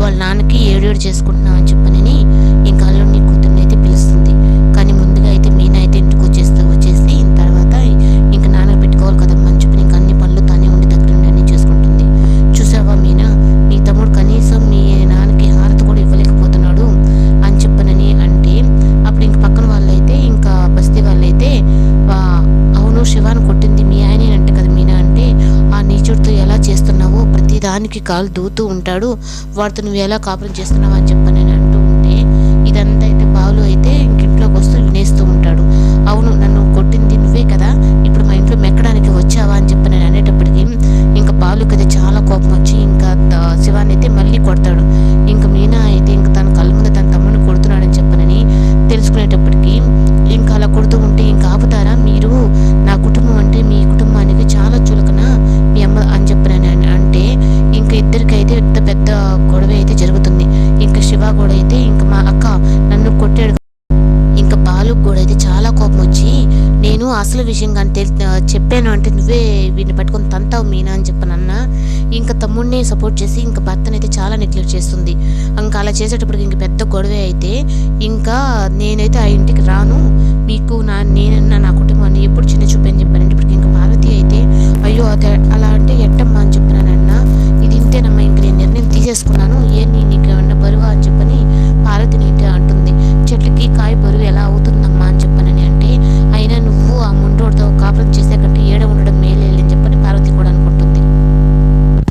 వాళ్ళ నాన్నకి ఏడు చేసుకుంటున్నాం అని చెప్పనని దానికి కాలు దూతూ ఉంటాడు. వాడితో నువ్వు ఎలా కాపురం చేస్తున్నావు? అని చెప్పని నేను అంటూ ఉంటే ఇదంతా అయితే బావులు అయితే ఇంక ఇంట్లోకి వస్తూ వినేస్తూ ఉంటాడు. అవును నన్ను కొట్టింది నువ్వే కదా. ఇప్పుడు మా ఇంట్లో మెక్కడానికి వచ్చావా? అని చెప్పి నేను ఇంకా బాలుకి అయితే చాలా కోపం వచ్చి ఇంకా శివాన్ని అయితే మళ్ళీ కొడతాడు. ఇంకా మీనా అయితే ఇంకా తన కళ్ళ ముందు తన తమ్ముడిని కొడుతున్నాడని చెప్పనని తెలుసుకునేటప్పటికి ఇంకా అలా కొడుతూ ఉంటే ఇంకా కూడా అయితే ఇంకా మా అక్క నన్ను కొట్టాడు. ఇంకా బాలు కూడా అయితే చాలా కోపం వచ్చి నేను అసలు విషయం కానీ తెలి చెప్పాను అంటే నువ్వే వీడిని పట్టుకొని తంతావు మీనా అని చెప్పనన్నా. ఇంకా తమ్ముడిని సపోర్ట్ చేసి ఇంకా భర్తనైతే అయితే చాలా నెగ్లెక్ట్ చేస్తుంది. ఇంకా అలా చేసేటప్పటికి ఇంక పెద్ద గొడవ అయితే ఇంకా నేనైతే ఆ ఇంటికి రాను. మీకు నా నేనన్నా నా కుటుంబాన్ని ఎప్పుడు చిన్న చూపని చెప్పి